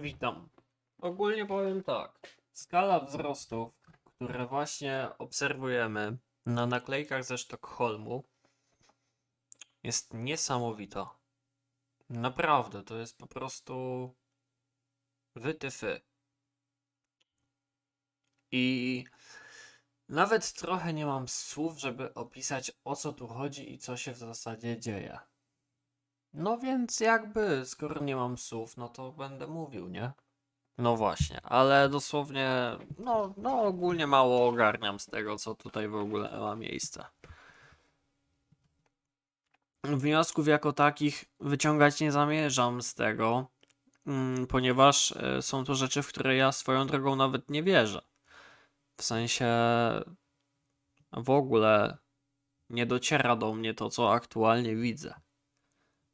Witam. Ogólnie powiem tak. Skala wzrostów, które właśnie obserwujemy na naklejkach ze Sztokholmu, jest niesamowita. Naprawdę, to jest po prostu wytyfy. I nawet trochę nie mam słów, żeby opisać o co tu chodzi i co się w zasadzie dzieje. No więc jakby, skoro nie mam słów, no to będę mówił, nie? No właśnie, ale dosłownie, no, no ogólnie mało ogarniam z tego, co tutaj w ogóle ma miejsce. Wniosków jako takich wyciągać nie zamierzam z tego, mm, ponieważ e, są to rzeczy, w które ja swoją drogą nawet nie wierzę. W sensie w ogóle nie dociera do mnie to, co aktualnie widzę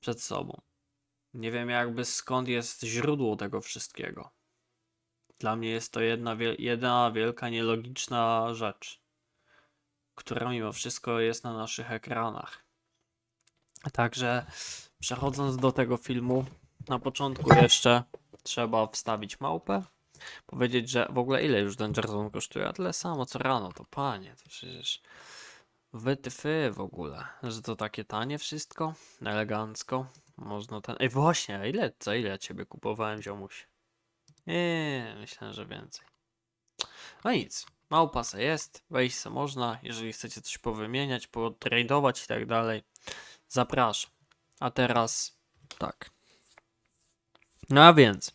przed sobą. Nie wiem jakby skąd jest źródło tego wszystkiego. Dla mnie jest to jedna, wiel- jedna wielka nielogiczna rzecz, która mimo wszystko jest na naszych ekranach. Także przechodząc do tego filmu, na początku jeszcze trzeba wstawić małpę. Powiedzieć, że w ogóle ile już Zone kosztuje? A tyle samo co rano, to panie, to przecież wytyfy w ogóle, że to takie tanie wszystko, elegancko, można ten... Ej właśnie, a ile, za ile ja ciebie kupowałem ziomuś? Nie, myślałem, że więcej. No nic, małpa se jest, wejść se można, jeżeli chcecie coś powymieniać, potradować i tak dalej, zapraszam. A teraz tak. No a więc,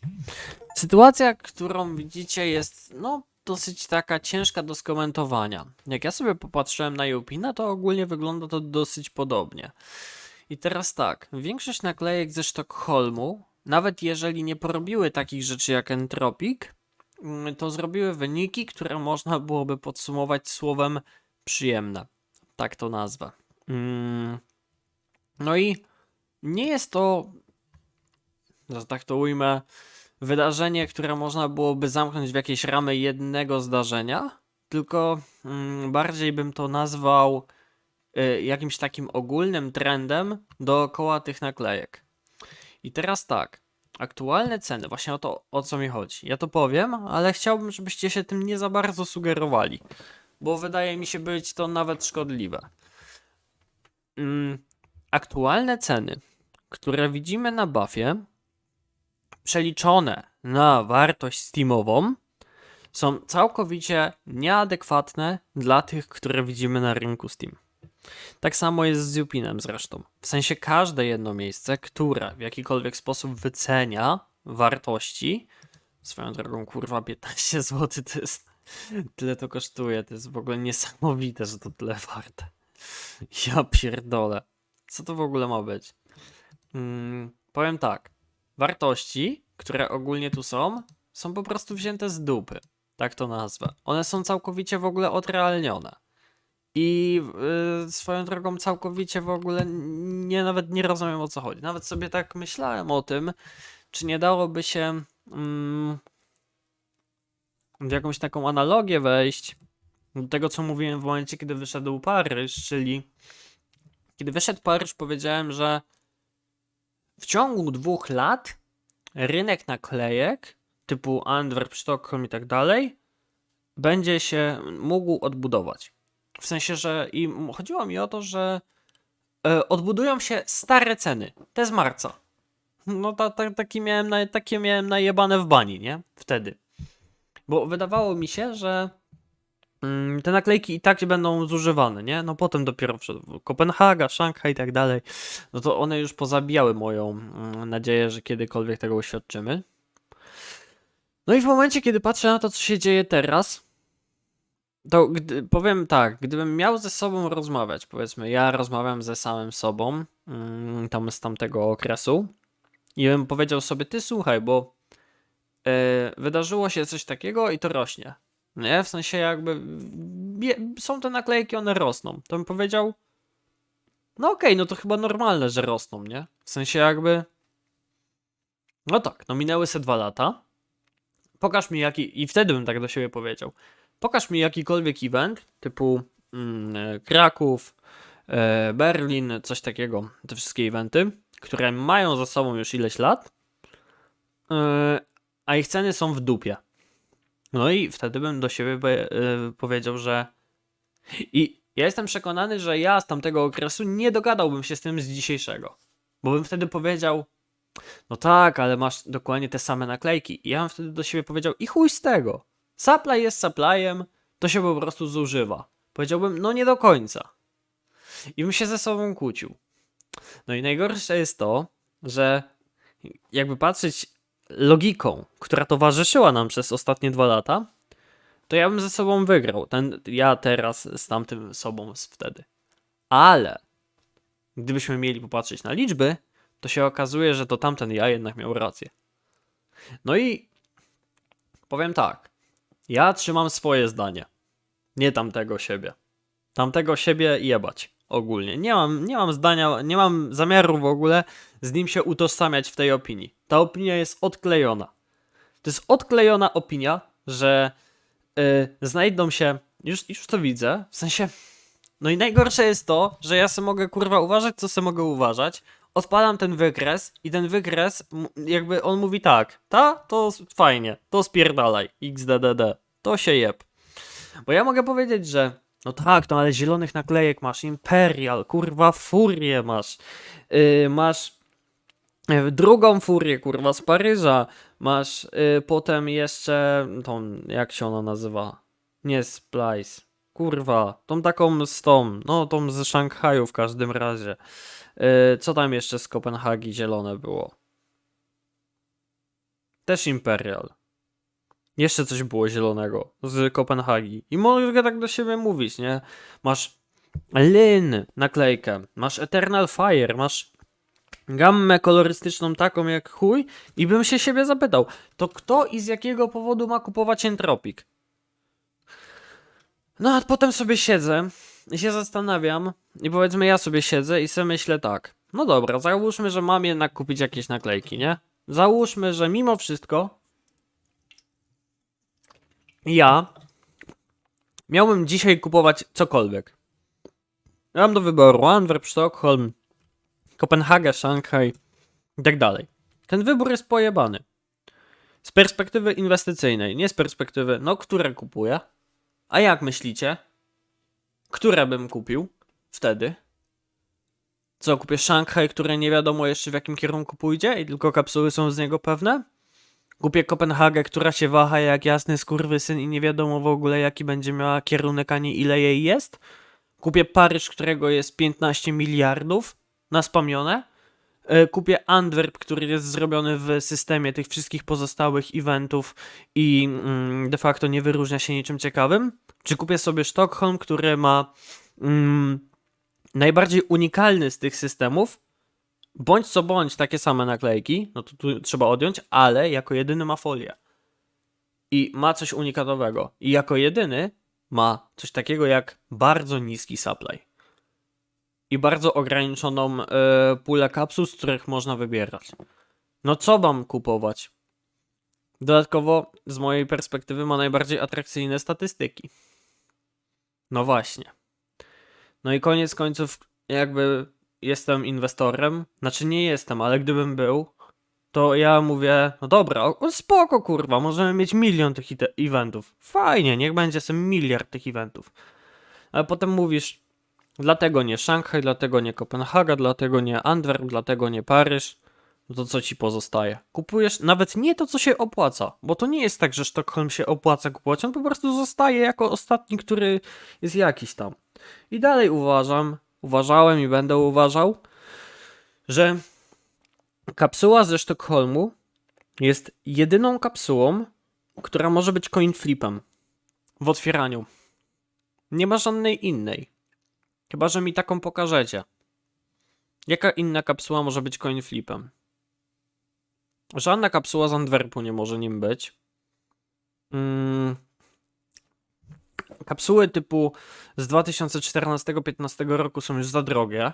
sytuacja, którą widzicie jest, no, dosyć taka ciężka do skomentowania. Jak ja sobie popatrzyłem na Jupina, to ogólnie wygląda to dosyć podobnie. I teraz tak, większość naklejek ze Sztokholmu, nawet jeżeli nie porobiły takich rzeczy jak Entropik, mm, to zrobiły wyniki, które można byłoby podsumować słowem przyjemne. Tak to nazwę. Mm. No i nie jest to, że tak to ujmę, wydarzenie, które można byłoby zamknąć w jakieś ramy jednego zdarzenia, tylko mm, bardziej bym to nazwał y, jakimś takim ogólnym trendem dookoła tych naklejek. I teraz tak, aktualne ceny, właśnie o to, o co mi chodzi. Ja to powiem, ale chciałbym, żebyście się tym nie za bardzo sugerowali, bo wydaje mi się być to nawet szkodliwe. Mm, aktualne ceny, które widzimy na buffie, przeliczone na wartość Steamową, są całkowicie nieadekwatne dla tych, które widzimy na rynku Steam. Tak samo jest z Zupinem zresztą. W sensie każde jedno miejsce, które w jakikolwiek sposób wycenia wartości, swoją drogą kurwa 15 zł to jest, tyle to kosztuje, to jest w ogóle niesamowite, że to tyle warte. Ja pierdolę. Co to w ogóle ma być? Mm, powiem tak. Wartości, które ogólnie tu są, są po prostu wzięte z dupy. Tak to nazwę. One są całkowicie w ogóle odrealnione. I yy, swoją drogą całkowicie w ogóle nie nawet nie rozumiem o co chodzi. Nawet sobie tak myślałem o tym, czy nie dałoby się mm, w jakąś taką analogię wejść do tego, co mówiłem w momencie, kiedy wyszedł Paryż, czyli kiedy wyszedł Paryż, powiedziałem, że w ciągu dwóch lat rynek naklejek typu Antwerp, Sztokholm i tak dalej będzie się mógł odbudować. W sensie, że i chodziło mi o to, że e, odbudują się stare ceny, te z marca. No ta, ta, taki miałem na, takie miałem najebane w bani, nie? Wtedy. Bo wydawało mi się, że te naklejki i tak będą zużywane, nie? No potem dopiero Kopenhaga, Szanghaj i tak dalej. No to one już pozabijały moją mm, nadzieję, że kiedykolwiek tego uświadczymy. No i w momencie, kiedy patrzę na to, co się dzieje teraz, to gdy, powiem tak, gdybym miał ze sobą rozmawiać, powiedzmy, ja rozmawiam ze samym sobą, mm, tam z tamtego okresu, i bym powiedział sobie, ty słuchaj, bo e, wydarzyło się coś takiego i to rośnie. Nie? W sensie jakby są te naklejki, one rosną. To bym powiedział, no okej, no to chyba normalne, że rosną, nie? W sensie jakby, no tak, no minęły se dwa lata, pokaż mi jaki, i wtedy bym tak do siebie powiedział, pokaż mi jakikolwiek event, typu mm, e, Kraków, e, Berlin, coś takiego, te wszystkie eventy, które mają za sobą już ileś lat, e, a ich ceny są w dupie. No i wtedy bym do siebie y, powiedział, że. I ja jestem przekonany, że ja z tamtego okresu nie dogadałbym się z tym z dzisiejszego. Bo bym wtedy powiedział, no tak, ale masz dokładnie te same naklejki. I ja bym wtedy do siebie powiedział, i chuj z tego. Supply jest supplyem, to się po prostu zużywa. Powiedziałbym, no nie do końca. I bym się ze sobą kłócił. No i najgorsze jest to, że jakby patrzeć logiką, która towarzyszyła nam przez ostatnie dwa lata, to ja bym ze sobą wygrał. Ten, ja teraz z tamtym sobą z wtedy. Ale gdybyśmy mieli popatrzeć na liczby, to się okazuje, że to tamten ja jednak miał rację. No i powiem tak. Ja trzymam swoje zdanie. Nie tamtego siebie. Tamtego siebie jebać ogólnie. Nie mam, nie mam zdania, nie mam zamiaru w ogóle z nim się utożsamiać w tej opinii. Ta opinia jest odklejona. To jest odklejona opinia, że yy, znajdą się, już, już to widzę, w sensie, no i najgorsze jest to, że ja sobie mogę kurwa uważać, co sobie mogę uważać, odpalam ten wykres i ten wykres, jakby on mówi tak, ta, to fajnie, to spierdalaj, xddd, to się jeb. Bo ja mogę powiedzieć, że no tak, no ale zielonych naklejek masz, Imperial, kurwa, Furię masz, yy, masz drugą Furię, kurwa, z Paryża, masz yy, potem jeszcze tą, jak się ona nazywa, nie Splice, kurwa, tą taką z tą, no tą z Szanghaju w każdym razie. Yy, co tam jeszcze z Kopenhagi zielone było? Też Imperial. Jeszcze coś było zielonego z Kopenhagi. I mogę tak do siebie mówić, nie? Masz Lin naklejkę, masz Eternal Fire, masz gammę kolorystyczną taką jak chuj i bym się siebie zapytał, to kto i z jakiego powodu ma kupować Entropik? No a potem sobie siedzę i się zastanawiam i powiedzmy ja sobie siedzę i sobie myślę tak, no dobra, załóżmy, że mam jednak kupić jakieś naklejki, nie? Załóżmy, że mimo wszystko ja miałbym dzisiaj kupować cokolwiek. Mam do wyboru Antwerp, Sztokholm, Kopenhaga, Szanghaj i tak dalej. Ten wybór jest pojebany. Z perspektywy inwestycyjnej, nie z perspektywy, no, które kupuję. A jak myślicie? Które bym kupił wtedy? Co, kupię Szanghaj, które nie wiadomo jeszcze w jakim kierunku pójdzie i tylko kapsuły są z niego pewne? Kupię Kopenhagę, która się waha jak jasny skurwysyn i nie wiadomo w ogóle jaki będzie miała kierunek ani ile jej jest. Kupię Paryż, którego jest 15 miliardów naspamione. E, Kupię Antwerp, który jest zrobiony w systemie tych wszystkich pozostałych eventów i mm, de facto nie wyróżnia się niczym ciekawym. Czy kupię sobie Sztokholm, który ma mm, najbardziej unikalny z tych systemów, bądź co bądź takie same naklejki, no to tu trzeba odjąć, ale jako jedyny ma folię. I ma coś unikatowego. I jako jedyny ma coś takiego jak bardzo niski supply. I bardzo ograniczoną e, pulę kapsuł, z których można wybierać. No co mam kupować? Dodatkowo, z mojej perspektywy, ma najbardziej atrakcyjne statystyki. No właśnie. No i koniec końców, jakby jestem inwestorem, znaczy nie jestem, ale gdybym był, to ja mówię, no dobra, spoko kurwa, możemy mieć milion tych eventów. Fajnie, niech będzie sobie miliard tych eventów. Ale potem mówisz, dlatego nie Szanghaj, dlatego nie Kopenhaga, dlatego nie Antwerp, dlatego nie Paryż. No to co ci pozostaje? Kupujesz nawet nie to, co się opłaca, bo to nie jest tak, że Sztokholm się opłaca kupować, on po prostu zostaje jako ostatni, który jest jakiś tam. I dalej uważam, uważałem i będę uważał, że kapsuła ze Sztokholmu jest jedyną kapsułą, która może być coin flipem w otwieraniu. Nie ma żadnej innej. Chyba, że mi taką pokażecie. Jaka inna kapsuła może być coin flipem? Żadna kapsuła z Antwerpu nie może nim być. Mm. Kapsuły typu z 2014-15 roku są już za drogie.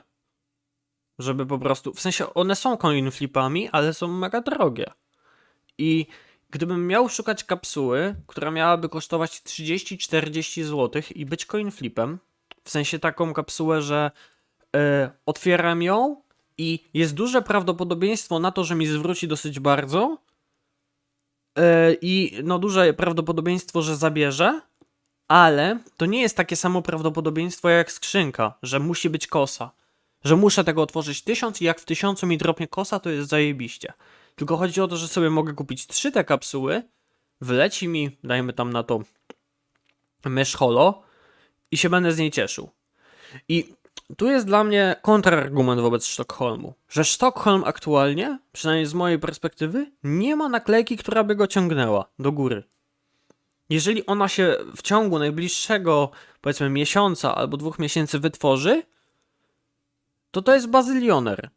Żeby po prostu. W sensie one są coin flipami, ale są mega drogie. I gdybym miał szukać kapsuły, która miałaby kosztować 30-40 zł i być coin flipem, w sensie taką kapsułę, że e, otwieram ją i jest duże prawdopodobieństwo na to, że mi zwróci dosyć bardzo, e, i no duże prawdopodobieństwo, że zabierze, ale to nie jest takie samo prawdopodobieństwo jak skrzynka, że musi być kosa. Że muszę tego otworzyć tysiąc i jak w tysiącu mi dropnie kosa, to jest zajebiście. Tylko chodzi o to, że sobie mogę kupić trzy te kapsuły, wleci mi, dajmy tam na to mysz holo i się będę z niej cieszył. I tu jest dla mnie kontrargument wobec Sztokholmu, że Sztokholm aktualnie, przynajmniej z mojej perspektywy, nie ma naklejki, która by go ciągnęła do góry. Jeżeli ona się w ciągu najbliższego, powiedzmy, miesiąca albo dwóch miesięcy wytworzy, to to jest bazylioner.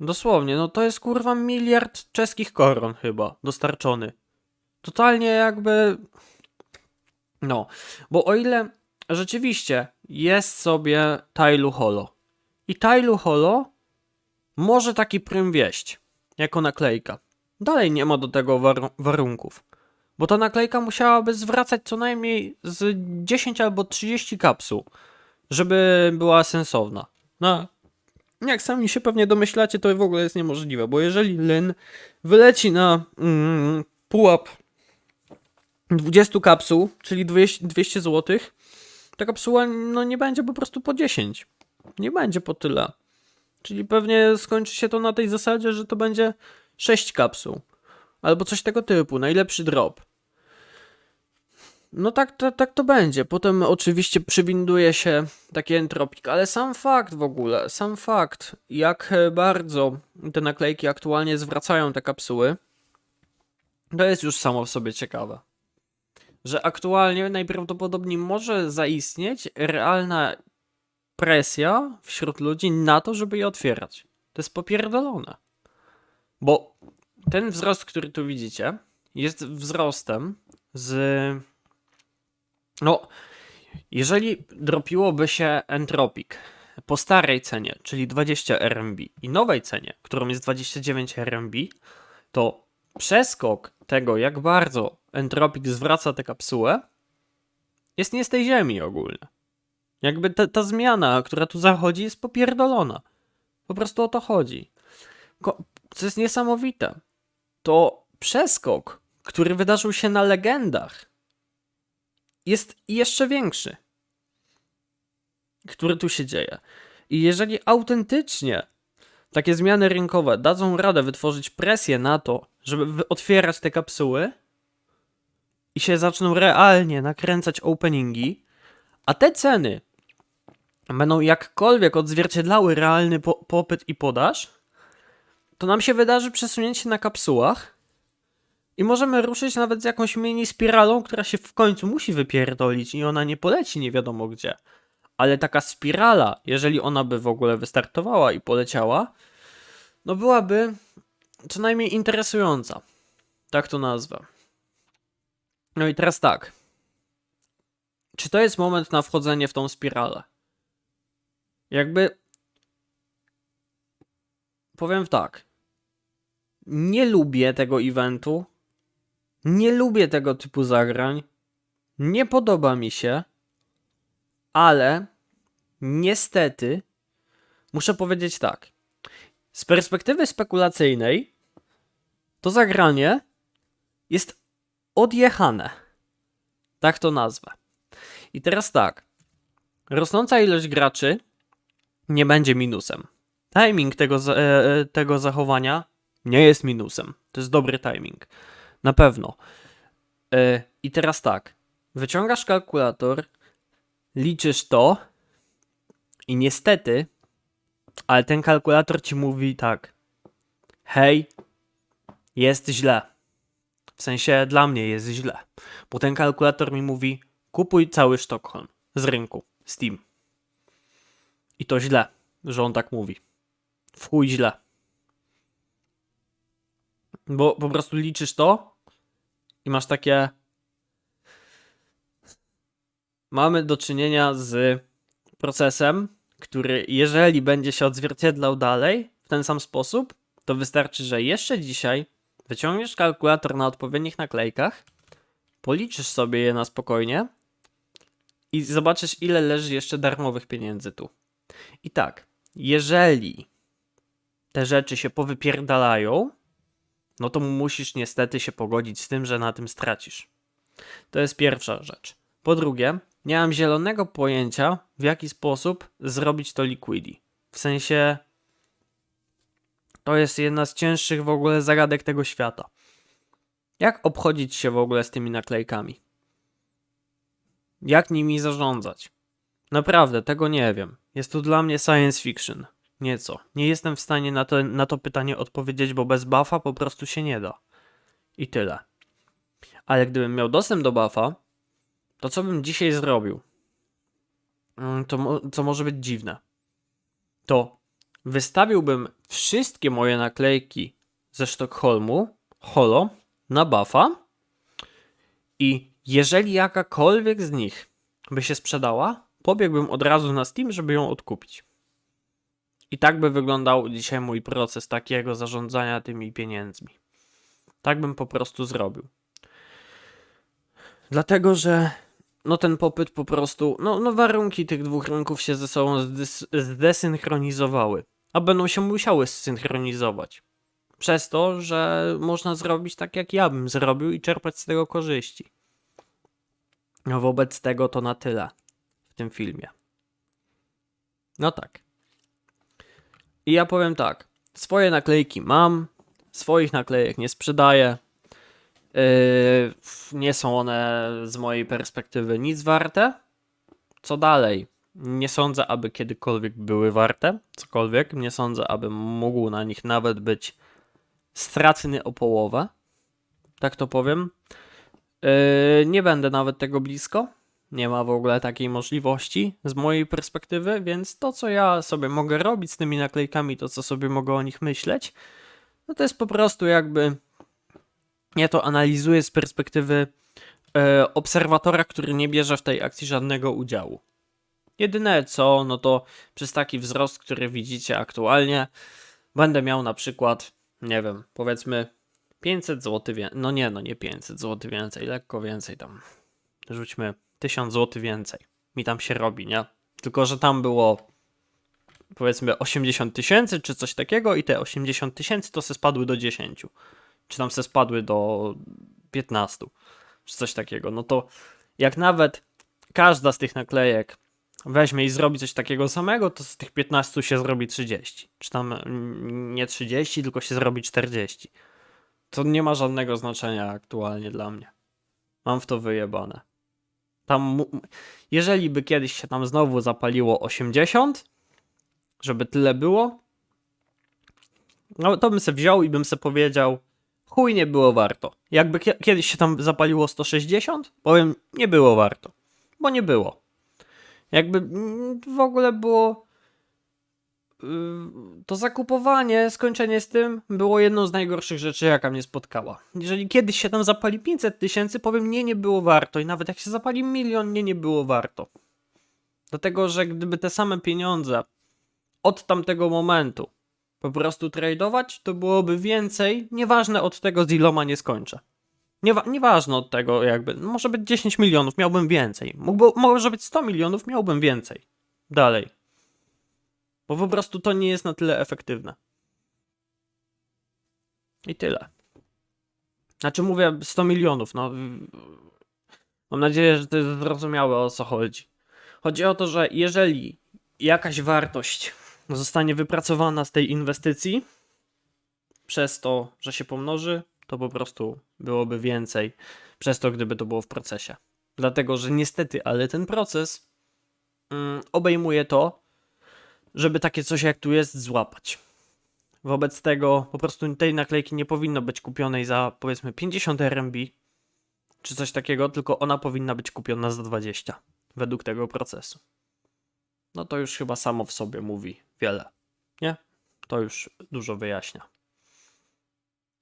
Dosłownie, no to jest kurwa miliard czeskich koron chyba dostarczony. Totalnie jakby. No, bo o ile rzeczywiście jest sobie Tailu Holo i Tailu Holo może taki prym wieść jako naklejka. Dalej nie ma do tego war warunków. Bo ta naklejka musiałaby zwracać co najmniej z 10 albo 30 kapsuł, żeby była sensowna. No, jak sami się pewnie domyślacie, to w ogóle jest niemożliwe, bo jeżeli Lyn wyleci na mm, pułap 20 kapsuł, czyli 200, 200 zł, ta kapsuła no, nie będzie po prostu po 10. Nie będzie po tyle. Czyli pewnie skończy się to na tej zasadzie, że to będzie 6 kapsuł. Albo coś tego typu, najlepszy drop. No tak, tak, tak to będzie. Potem oczywiście przywinduje się taki entropik, ale sam fakt w ogóle, sam fakt, jak bardzo te naklejki aktualnie zwracają te kapsuły, to jest już samo w sobie ciekawe. Że aktualnie najprawdopodobniej może zaistnieć realna presja wśród ludzi na to, żeby je otwierać. To jest popierdolone. Bo ten wzrost, który tu widzicie, jest wzrostem z no, jeżeli dropiłoby się Entropik po starej cenie, czyli 20 RMB i nowej cenie, którą jest 29 RMB, to przeskok tego, jak bardzo Entropik zwraca tę kapsułę, jest nie z tej ziemi ogólnie. Jakby ta, ta zmiana, która tu zachodzi, jest popierdolona. Po prostu o to chodzi. Ko co jest niesamowite, to przeskok, który wydarzył się na legendach, jest jeszcze większy, który tu się dzieje. I jeżeli autentycznie takie zmiany rynkowe dadzą radę wytworzyć presję na to, żeby otwierać te kapsuły i się zaczną realnie nakręcać openingi, a te ceny będą jakkolwiek odzwierciedlały realny po popyt i podaż, to nam się wydarzy przesunięcie na kapsułach i możemy ruszyć nawet z jakąś mini spiralą, która się w końcu musi wypierdolić i ona nie poleci nie wiadomo gdzie. Ale taka spirala, jeżeli ona by w ogóle wystartowała i poleciała, no byłaby co najmniej interesująca. Tak to nazwę. No i teraz tak. Czy to jest moment na wchodzenie w tą spiralę? Jakby. Powiem tak. Nie lubię tego eventu, nie lubię tego typu zagrań. Nie podoba mi się. Ale niestety muszę powiedzieć tak. Z perspektywy spekulacyjnej to zagranie jest odjechane. Tak to nazwę. I teraz tak. Rosnąca ilość graczy nie będzie minusem. Timing tego, e, e, tego zachowania nie jest minusem. To jest dobry timing. Na pewno. Yy, I teraz tak. Wyciągasz kalkulator, liczysz to i niestety, ale ten kalkulator ci mówi tak. Hej, jest źle. W sensie dla mnie jest źle. Bo ten kalkulator mi mówi: kupuj cały Sztokholm z rynku, Steam. I to źle, że on tak mówi. W chuj źle. Bo po prostu liczysz to i masz takie. Mamy do czynienia z procesem, który, jeżeli będzie się odzwierciedlał dalej w ten sam sposób, to wystarczy, że jeszcze dzisiaj wyciągniesz kalkulator na odpowiednich naklejkach, policzysz sobie je na spokojnie i zobaczysz, ile leży jeszcze darmowych pieniędzy tu. I tak, jeżeli te rzeczy się powypierdalają, no to musisz niestety się pogodzić z tym, że na tym stracisz. To jest pierwsza rzecz. Po drugie, nie mam zielonego pojęcia, w jaki sposób zrobić to Liquidi. W sensie, to jest jedna z cięższych w ogóle zagadek tego świata. Jak obchodzić się w ogóle z tymi naklejkami? Jak nimi zarządzać? Naprawdę, tego nie wiem. Jest to dla mnie science fiction. Nieco. Nie jestem w stanie na to, na to pytanie odpowiedzieć, bo bez buffa po prostu się nie da. I tyle. Ale gdybym miał dostęp do buffa, to co bym dzisiaj zrobił? Mm, To co może być dziwne. To wystawiłbym wszystkie moje naklejki ze Sztokholmu, holo, na buffa i jeżeli jakakolwiek z nich by się sprzedała, pobiegłbym od razu na Steam, żeby ją odkupić. I tak by wyglądał dzisiaj mój proces takiego zarządzania tymi pieniędzmi. Tak bym po prostu zrobił. Dlatego, że no ten popyt po prostu, no, no warunki tych dwóch rynków się ze sobą zdys- zdesynchronizowały, a będą się musiały zsynchronizować. Przez to, że można zrobić tak, jak ja bym zrobił i czerpać z tego korzyści. No wobec tego to na tyle w tym filmie. No tak. I ja powiem tak. Swoje naklejki mam, swoich naklejek nie sprzedaję. Yy, nie są one z mojej perspektywy nic warte. Co dalej? Nie sądzę, aby kiedykolwiek były warte cokolwiek. Nie sądzę, aby mógł na nich nawet być stratny o połowę. Tak to powiem. Yy, nie będę nawet tego blisko. Nie ma w ogóle takiej możliwości z mojej perspektywy, więc to, co ja sobie mogę robić z tymi naklejkami, to, co sobie mogę o nich myśleć, no to jest po prostu jakby. Ja to analizuję z perspektywy e, obserwatora, który nie bierze w tej akcji żadnego udziału. Jedyne co, no to przez taki wzrost, który widzicie aktualnie, będę miał na przykład, nie wiem, powiedzmy 500 zł więcej. No nie, no nie 500 zł więcej, lekko więcej tam. Rzućmy 1000 zł więcej. Mi tam się robi, nie? Tylko, że tam było powiedzmy 80 tysięcy czy coś takiego i te 80 tysięcy to se spadły do 10. Czy tam se spadły do 15 czy coś takiego. No to jak nawet każda z tych naklejek weźmie i zrobi coś takiego samego, to z tych 15 się zrobi 30. Czy tam mm, nie 30, tylko się zrobi 40. To nie ma żadnego znaczenia aktualnie dla mnie. Mam w to wyjebane. Tam, jeżeli by kiedyś się tam znowu zapaliło 80, żeby tyle było, no to bym se wziął i bym se powiedział, chuj nie było warto. Jakby kie- kiedyś się tam zapaliło 160, powiem, nie było warto. Bo nie było. Jakby mm, w ogóle było yy, to zakupowanie, skończenie z tym było jedną z najgorszych rzeczy, jaka mnie spotkała. Jeżeli kiedyś się tam zapali 500 tysięcy, powiem, nie, nie było warto. I nawet jak się zapali milion, nie, nie było warto. Dlatego, że gdyby te same pieniądze od tamtego momentu po prostu tradeować, to byłoby więcej, nieważne od tego z iloma nie skończę. Niewa- nieważne od tego jakby, no może być 10 milionów, miałbym więcej. Mógłby, może być 100 milionów, miałbym więcej. Dalej. Bo po prostu to nie jest na tyle efektywne. I tyle. Znaczy mówię 100 milionów, no. Mam nadzieję, że to jest zrozumiałe o co chodzi. Chodzi o to, że jeżeli jakaś wartość zostanie wypracowana z tej inwestycji, przez to, że się pomnoży, to po prostu byłoby więcej przez to, gdyby to było w procesie. Dlatego, że niestety, ale ten proces mm, obejmuje to, żeby takie coś jak tu jest złapać. Wobec tego po prostu tej naklejki nie powinno być kupionej za powiedzmy 50 RMB czy coś takiego, tylko ona powinna być kupiona za 20 według tego procesu. No to już chyba samo w sobie mówi wiele, nie? To już dużo wyjaśnia.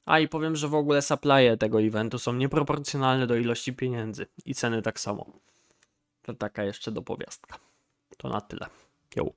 A i powiem, że w ogóle supply'e tego eventu są nieproporcjonalne do ilości pieniędzy i ceny tak samo. To taka jeszcze dopowiastka. To na tyle. Jo.